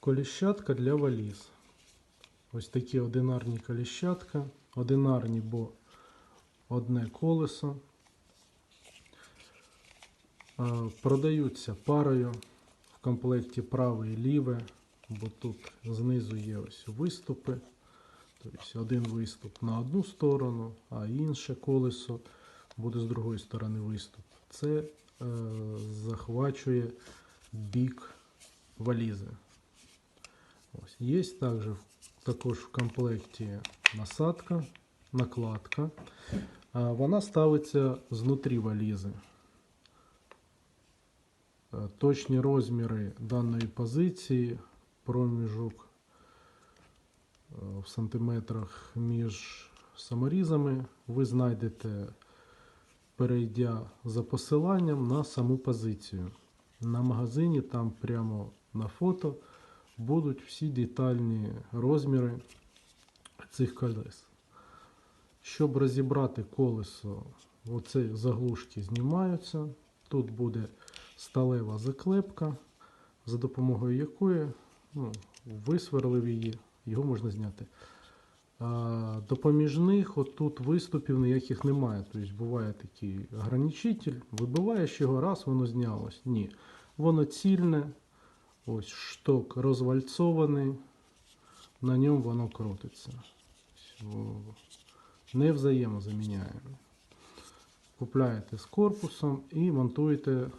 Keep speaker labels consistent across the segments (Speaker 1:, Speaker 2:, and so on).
Speaker 1: Коліщатка для валіз. Ось такі одинарні коліщатка. Одинарні, бо одне колесо. Продаються парою в комплекті праве і ліве, бо тут знизу є ось виступи. Тобто один виступ на одну сторону, а інше колесо буде з другої сторони виступ. Це е, захвачує бік валізи. Ось. Є також, також в комплекті насадка, накладка. Вона ставиться знутрі валізи. Е, Точні розміри даної позиції, проміжок е, в сантиметрах між саморізами ви знайдете, перейдя за посиланням на саму позицію. На магазині там прямо на фото будуть всі детальні розміри цих колес. Щоб розібрати колесо, оці заглушки знімаються. Тут буде сталева заклепка, за допомогою якої ну, висверлив її, його можна зняти. А, допоміжних отут виступів ніяких немає. Тобто буває такий ограничитель, вибиваєш його, раз воно знялось. Ні. Воно цільне, ось шток розвальцований, на ньому воно крутиться. Не взаємозаміняємо. Купляєте з корпусом і монтуєте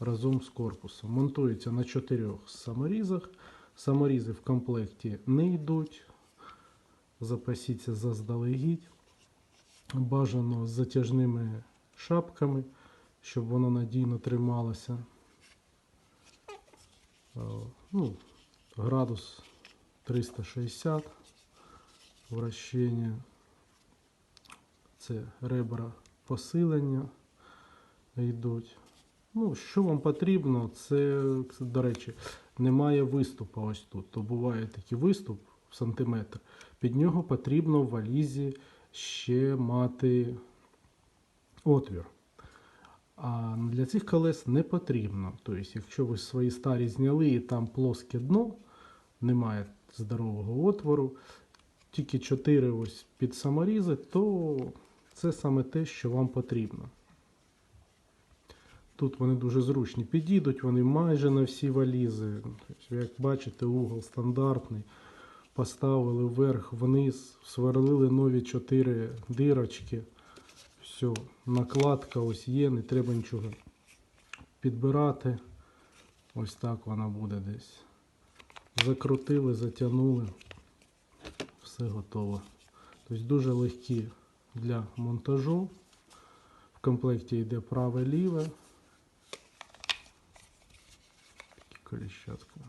Speaker 1: разом з корпусом. Монтується на чотирьох саморізах. Саморізи в комплекті не йдуть. Запасіться заздалегідь. Бажано з затяжними шапками, щоб воно надійно трималося. Е, Ну, градус 360 вращення. Це ребра посилення йдуть. Ну, що вам потрібно, це, до речі, немає виступу ось тут. То буває такий виступ в сантиметр. Під нього потрібно в валізі ще мати отвір. А для цих колес не потрібно. Тобто, якщо ви свої старі зняли і там плоске дно, немає здорового отвору, тільки 4 ось під саморізи, то це саме те, що вам потрібно. Тут вони дуже зручні підійдуть, вони майже на всі валізи. Тобто, як бачите, угол стандартний. Поставили вверх, вниз, сверлили нові 4 дирочки. Все, накладка ось є, не треба нічого підбирати. Ось так вона буде десь. Закрутили, затягнули. Все готово. Тобто дуже легкі для монтажу. В комплекті йде праве ліве. Такі коліщатка.